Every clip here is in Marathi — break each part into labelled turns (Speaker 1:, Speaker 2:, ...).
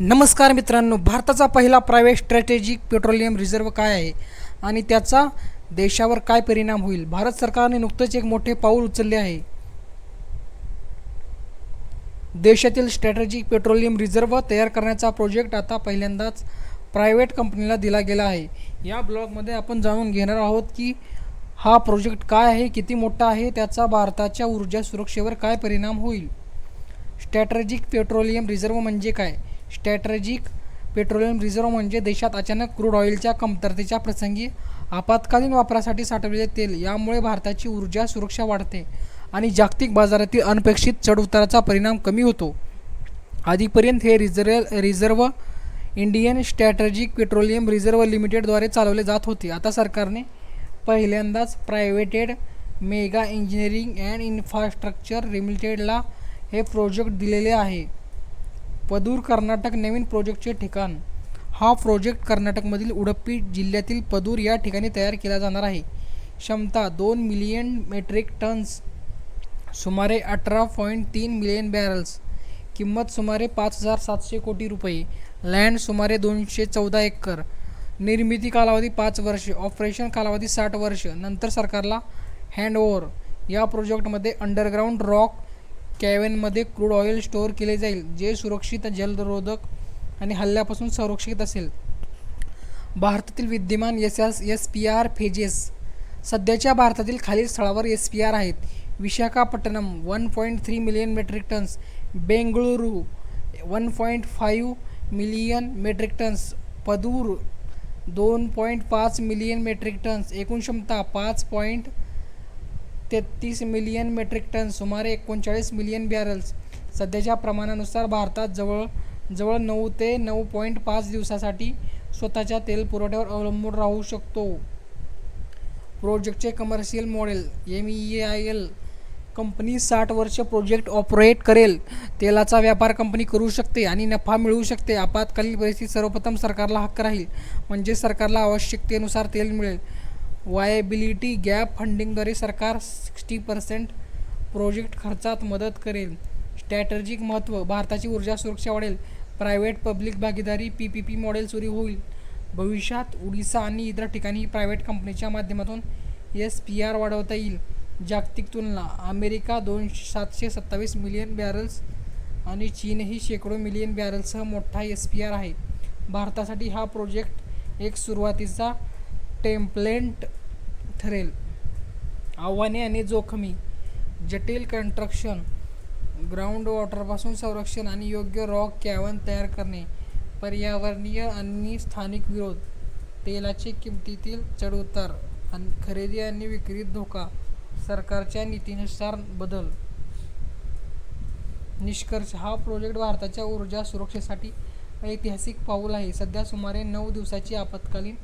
Speaker 1: नमस्कार मित्रांनो भारताचा पहिला प्रायव्हेट स्ट्रॅटेजिक पेट्रोलियम रिझर्व्ह काय आहे? आणि त्याचा देशावर काय परिणाम होईल? भारत सरकारने नुकतंच एक मोठे पाऊल उचलले आहे. देशातील स्ट्रॅटेजिक पेट्रोलियम रिझर्व्ह तयार करण्याचा प्रोजेक्ट आता पहिल्यांदाच प्रायव्हेट कंपनीला दिला गेला आहे. या ब्लॉगमध्ये आपण जाणून घेणार आहोत की हा प्रोजेक्ट काय आहे किती मोठा आहे त्याचा भारताच्या ऊर्जा सुरक्षेवर काय परिणाम होईल? स्ट्रॅटेजिक पेट्रोलियम रिझर्व्ह म्हणजे काय? स्ट्रॅटेजिक पेट्रोलियम रिझर्व्ह म्हणजे देशात अचानक क्रूड ऑइलच्या कमतरतेच्या प्रसंगी आपत्कालीन वापरासाठी साठवलेले तेल यामुळे भारताची ऊर्जा सुरक्षा वाढते आणि जागतिक बाजारातील अनपेक्षित चढउताराचा परिणाम कमी होतो. आधीपर्यंत हे reserve reserve Indian strategic petroleum reserve लिमिटेडद्वारे चालवले जात होते. आता सरकारने पहिल्यांदाच private Megha engineering and infrastructure लिमिटेडला हे प्रोजेक्ट दिलेले आहे. पदूर कर्नाटक नवीन प्रोजेक्टचे ठिकाण. हा प्रोजेक्ट कर्नाटकमधील उडप्पी जिल्ह्यातील पदूर या ठिकाणी तयार केला जाणार आहे. क्षमता दोन मिलियन मेट्रिक टन्स सुमारे अठरा पॉईंट तीन मिलियन बॅरल्स किंमत सुमारे पाच हजार सातशे कोटी रुपये लँड सुमारे दोनशे चौदा एकर निर्मिती कालावधी पाच वर्ष ऑपरेशन कालावधी साठ वर्ष नंतर सरकारला हँडओव्हर या प्रोजेक्टमध्ये अंडरग्राऊंड रॉक कॅवेनमध्ये क्रूड ऑइल स्टोअर केले जाईल जे सुरक्षित जलरोधक आणि हल्ल्यापासून संरक्षित असेल. भारतातील विद्यमान S S S P R phases सध्याच्या भारतातील खालील स्थळावर एस पी आर आहेत. Visakhapatnam one point three million metric tons. Bengaluru one point five million metric tons. Padur दोन पॉईंट पाच मिलियन मेट्रिक टन्स. एकूण क्षमता पाच पॉईंट तेहतीस मिलियन मेट्रिक टन सुमारे एकोणचाळीस मिलियन बॅरल्स. सध्याच्या प्रमाणानुसार भारतात जवळ जवळ नऊ ते नऊ पॉईंट पाच दिवसासाठी स्वतःच्या तेल पुरवठ्यावर अवलंबून राहू शकतो. प्रोजेक्टचे commercial model M E I L company साठ वर्ष प्रोजेक्ट ऑपरेट करेल. तेलाचा व्यापार कंपनी करू शकते आणि नफा मिळवू शकते. आपत्कालीन परिस्थितीत सर्वप्रथम सरकारला हक्क राहील. म्हणजे सरकारला आवश्यकतेनुसार तेल मिळेल. वायबिलिटी गॅप फंडिंगद्वारे सरकार सिक्स्टी पर्सेंट प्रोजेक्ट खर्चात मदत करेल. स्ट्रॅटेजिक महत्त्व भारताची ऊर्जा सुरक्षा वाढेल. प्रायव्हेट पब्लिक भागीदारी पी पी पी मॉडेल सुरू होईल. भविष्यात ओडिसा आणि इतर ठिकाणी प्रायव्हेट कंपनीच्या माध्यमातून एस पी आर वाढवता येईल. जागतिक तुलना अमेरिका दोनशे सातशे सत्तावीस मिलियन बॅरल्स आणि चीनही शेकडो मिलियन बॅरल्ससह मोठा एस पी आर आहे. भारतासाठी हा प्रोजेक्ट एक सुरुवातीचा टेम्पलेंट ठरेल. आव्हाने आणि जोखमी जटिल कंस्ट्रक्शन ग्राउंड वॉटरपासून संरक्षण आणि योग्य रॉक कॅवन तयार करणे पर्यावरणीय आणि स्थानिक विरोध तेलाचे किमतीतील चढउतार आणि खरेदी आणि विक्रीत धोका सरकारच्या नीतीनुसार बदल. निष्कर्ष हा प्रोजेक्ट भारताच्या ऊर्जा सुरक्षेसाठी ऐतिहासिक पाऊल आहे. सध्या सुमारे नऊ दिवसाची आपत्कालीन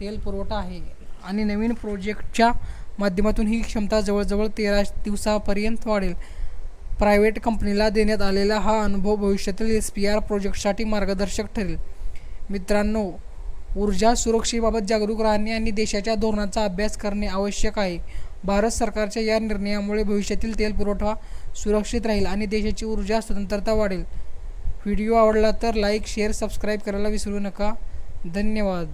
Speaker 1: तेल पुरवठा आहे आणि नवीन प्रोजेक्टच्या माध्यमातून ही क्षमता जवळजवळ तेरा दिवसापर्यंत वाढेल. प्रायव्हेट कंपनीला देण्यात आलेला हा अनुभव भविष्यातील एस पी आर प्रोजेक्टसाठी मार्गदर्शक ठरेल. मित्रांनो ऊर्जा सुरक्षेबाबत जागरूक राहणे आणि देशाच्या धोरणाचा अभ्यास करणे आवश्यक आहे. भारत सरकारच्या या निर्णयामुळे भविष्यातील तेल पुरवठा सुरक्षित राहील आणि देशाची ऊर्जा स्वतंत्रता वाढेल. व्हिडिओ आवडला तर लाईक शेअर सबस्क्राईब करायला विसरू नका. धन्यवाद.